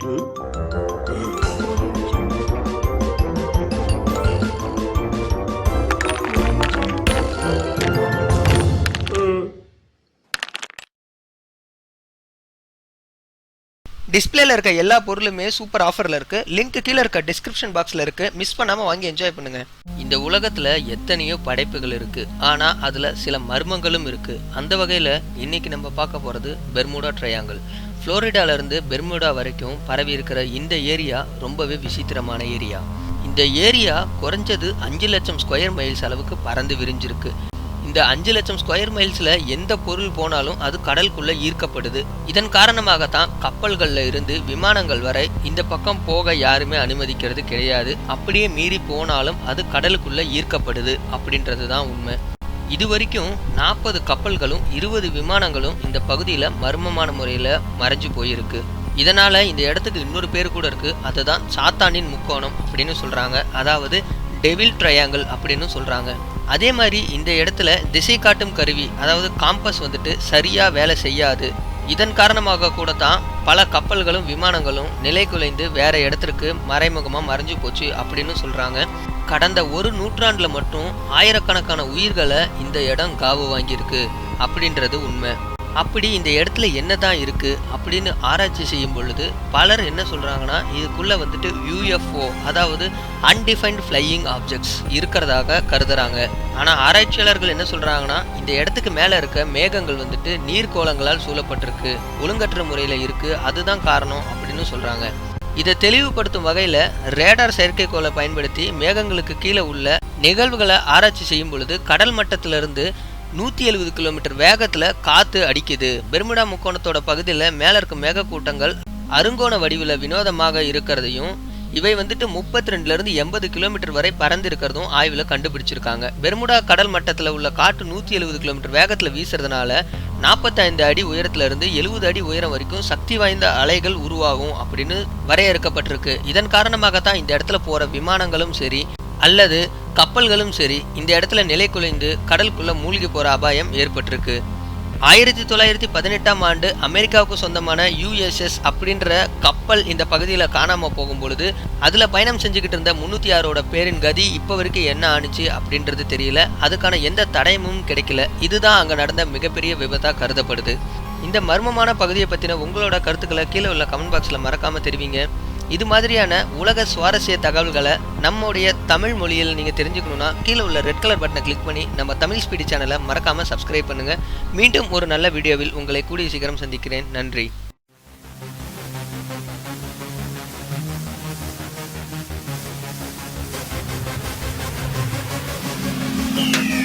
Hmm? டிஸ்பிளேல இருக்க எல்லா பொருளுமே சூப்பர் ஆஃபர்ல இருக்கு. லிங்க் கீழே இருக்க டிஸ்கிரிப்ஷன் பாக்ஸ்ல இருக்கு. மிஸ் பண்ணாம வாங்கி என்ஜாய் பண்ணுங்க. இந்த உலகத்துல எத்தனையோ படைப்புகள் இருக்கு. ஆனா அதுல சில மர்மங்களும் இருக்கு. அந்த வகையில இன்னைக்கு நம்ம பார்க்க போறது பெர்முடா ட்ரையாங்கிள் புளோரிடால இருந்து பெர்முடா வரைக்கும் பரவி இருக்கிற இந்த ஏரியா ரொம்பவே விசித்திரமான ஏரியா. இந்த ஏரியா குறைஞ்சது அஞ்சு லட்சம் ஸ்கொயர் மைல்ஸ் அளவுக்கு பறந்து விரிஞ்சிருக்கு. இந்த அஞ்சு லட்சம் ஸ்கொயர் மைல்ஸில் எந்த பொருள் போனாலும் அது கடலுக்குள்ளே ஈர்க்கப்படுது. இதன் காரணமாகத்தான் கப்பல்களில் இருந்து விமானங்கள் வரை இந்த பக்கம் போக யாருமே அனுமதிக்கிறது கிடையாது. அப்படியே மீறி போனாலும் அது கடலுக்குள்ளே ஈர்க்கப்படுது அப்படின்றது தான் உண்மை. இது வரைக்கும் நாற்பது கப்பல்களும் இருபது விமானங்களும் இந்த பகுதியில் மர்மமான முறையில் மறைஞ்சு போயிருக்கு. இதனால் இந்த இடத்துக்கு இன்னொரு பேர் கூட இருக்குது அதுதான் சாத்தானின் முக்கோணம் அப்படின்னு சொல்கிறாங்க அதாவது டெவில் ட்ரையாங்கிள் அப்படின்னு சொல்கிறாங்க அதே மாதிரி இந்த இடத்துல திசை காட்டும் கருவி அதாவது காம்பஸ் வந்துட்டு சரியாக வேலை செய்யாது. இதன் காரணமாக கூட தான் பல கப்பல்களும் விமானங்களும் நிலை குலைந்து வேற இடத்திற்கு மறைமுகமாக மறைஞ்சு போச்சு அப்படின்னு சொல்கிறாங்க கடந்த ஒரு நூற்றாண்டில் மட்டும் ஆயிரக்கணக்கான உயிர்களை இந்த இடம் காவு வாங்கியிருக்கு அப்படின்றது உண்மை. அப்படி இந்த இடத்துல என்ன தான் இருக்குது அப்படின்னு ஆராய்ச்சி செய்யும் பொழுது பலர் என்ன சொல்கிறாங்கன்னா இதுக்குள்ளே வந்துட்டு யூஎஃப்ஓ அதாவது அன்டிஃபைன்ட் ஃப்ளையிங் ஆப்ஜெக்ட்ஸ் இருக்கிறதாக கருதுறாங்க. ஆனால் ஆராய்ச்சியாளர்கள் என்ன சொல்கிறாங்கன்னா இந்த இடத்துக்கு மேலே இருக்க மேகங்கள் வந்துட்டு நீர்க்கோளங்களால் சூழப்பட்டிருக்கு ஒழுங்கற்ற முறையில் இருக்குது அதுதான் காரணம் அப்படின்னு சொல்கிறாங்க இதை தெளிவுபடுத்தும் வகையில் ரேடார் செயற்கைக்கோளை பயன்படுத்தி மேகங்களுக்கு கீழே உள்ள நிகழ்வுகளை ஆராய்ச்சி செய்யும் பொழுது கடல் மட்டத்திலிருந்து நூற்றி எழுபது கிலோமீட்டர் வேகத்தில் காற்று அடிக்குது. பெர்முடா முக்கோணத்தோட பகுதியில் மேலே இருக்க மேகக்கூட்டங்கள் அருங்கோண வடிவில் வினோதமாக இருக்கிறதையும் இவை வந்துட்டு முப்பத்தி ரெண்டுலேருந்து எண்பது கிலோமீட்டர் வரை பறந்து இருக்கிறதும் ஆய்வில் கண்டுபிடிச்சிருக்காங்க. பெர்முடா கடல் மட்டத்தில் உள்ள காற்று நூற்றி எழுபது கிலோமீட்டர் வேகத்தில் வீசுறதுனால நாற்பத்தைந்து அடி உயரத்திலிருந்து எழுபது அடி உயரம் வரைக்கும் சக்தி வாய்ந்த அலைகள் உருவாகும் அப்படின்னு வரையறுக்கப்பட்டிருக்கு. இதன் காரணமாக தான் இந்த இடத்துல போகிற விமானங்களும் சரி அல்லது கப்பல்களும் சரி இந்த இடத்துல நிலை குலைந்து கடலுக்குள்ளே மூழ்கி போகிற அபாயம் ஏற்பட்டிருக்கு. ஆயிரத்தி தொள்ளாயிரத்தி பதினெட்டாம் ஆண்டு அமெரிக்காவுக்கு சொந்தமான யூஎஸ்எஸ் அப்படின்ற கப்பல் இந்த பகுதியில் காணாமல் போகும் பொழுது அதில் பயணம் செஞ்சுக்கிட்டு இருந்த முந்நூற்றி ஆறோட பேரின் கதி இப்போ வரைக்கும் என்ன ஆணுச்சு அப்படின்றது தெரியல. அதுக்கான எந்த தடயமும் கிடைக்கல. இதுதான் அங்கே நடந்த மிகப்பெரிய விபத்தாக கருதப்படுது. இந்த மர்மமான பகுதியை பற்றின உங்களோட கருத்துக்களை கீழே உள்ள கமெண்ட் பாக்ஸில் மறக்காமல் தெரிவிங்க. இது மாதிரியான உலக சுவாரஸ்ய தகவல்களை நம்முடைய தமிழ் மொழியில் நீங்கள் தெரிஞ்சுக்கணுன்னா கீழே உள்ள ரெட் கலர் பட்டனை கிளிக் பண்ணி நம்ம தமிழ் ஸ்பீடி சேனலை மறக்காமல் சப்ஸ்கிரைப் பண்ணுங்கள் மீண்டும் ஒரு நல்ல வீடியோவில் உங்களை கூடிய சீக்கிரம் சந்திக்கிறேன். நன்றி. Thank